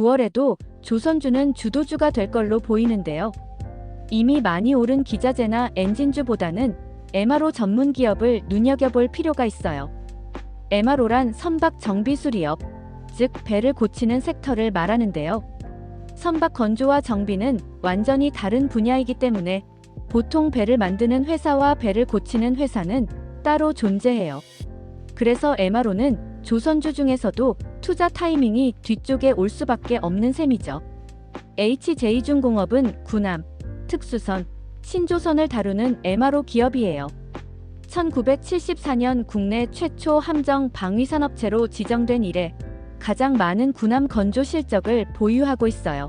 9월에도 조선주는 주도주가 될 걸로 보이는데요. 이미 많이 오른 기자재나 엔진주보다는 MRO 전문 기업을 눈여겨볼 필요가 있어요. MRO란 선박 정비 수리업, 즉 배를 고치는 섹터를 말하는데요. 선박 건조와 정비는 완전히 다른 분야이기 때문에 보통 배를 만드는 회사와 배를 고치는 회사는 따로 존재해요. 그래서 MRO는 조선주 중에서도 투자 타이밍이 뒤쪽에 올 수밖에 없는 셈이죠. HJ중공업은 군함, 특수선, 신조선을 다루는 MRO 기업이에요. 1974년 국내 최초 함정 방위산업체로 지정된 이래 가장 많은 군함 건조 실적을 보유하고 있어요.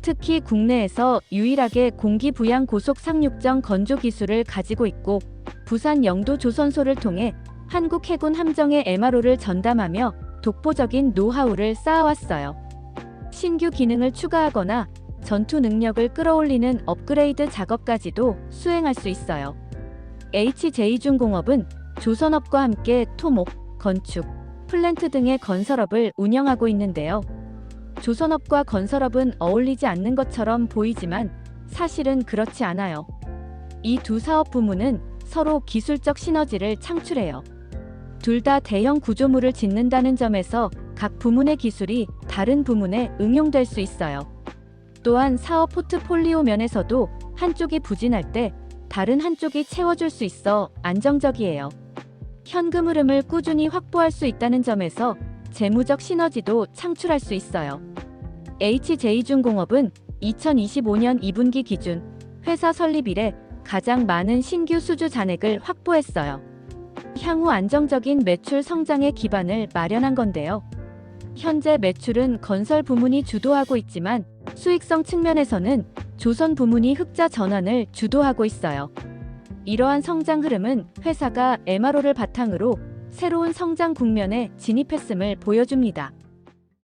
특히 국내에서 유일하게 공기 부양 고속 상륙정 건조 기술을 가지고 있고 부산 영도 조선소를 통해 한국 해군 함정의 MRO를 전담하며 독보적인 노하우를 쌓아왔어요. 신규 기능을 추가하거나 전투 능력을 끌어올리는 업그레이드 작업까지도 수행할 수 있어요. HJ중공업은 조선업과 함께 토목, 건축, 플랜트 등의 건설업을 운영하고 있는데요. 조선업과 건설업은 어울리지 않는 것처럼 보이지만 사실은 그렇지 않아요. 이 두 사업 부문은 서로 기술적 시너지를 창출해요. 둘 다 대형 구조물을 짓는다는 점에서 각 부문의 기술이 다른 부문에 응용될 수 있어요. 또한 사업 포트폴리오 면에서도 한쪽이 부진할 때 다른 한쪽이 채워줄 수 있어 안정적이에요. 현금 흐름을 꾸준히 확보할 수 있다는 점에서 재무적 시너지도 창출할 수 있어요. HJ중공업은 2025년 2분기 기준 회사 설립 이래 가장 많은 신규 수주 잔액을 확보했어요. 향후 안정적인 매출 성장의 기반을 마련한 건데요. 현재 매출은 건설 부문이 주도하고 있지만 수익성 측면에서는 조선 부문이 흑자 전환을 주도하고 있어요. 이러한 성장 흐름은 회사가 MRO를 바탕으로 새로운 성장 국면에 진입했음을 보여줍니다.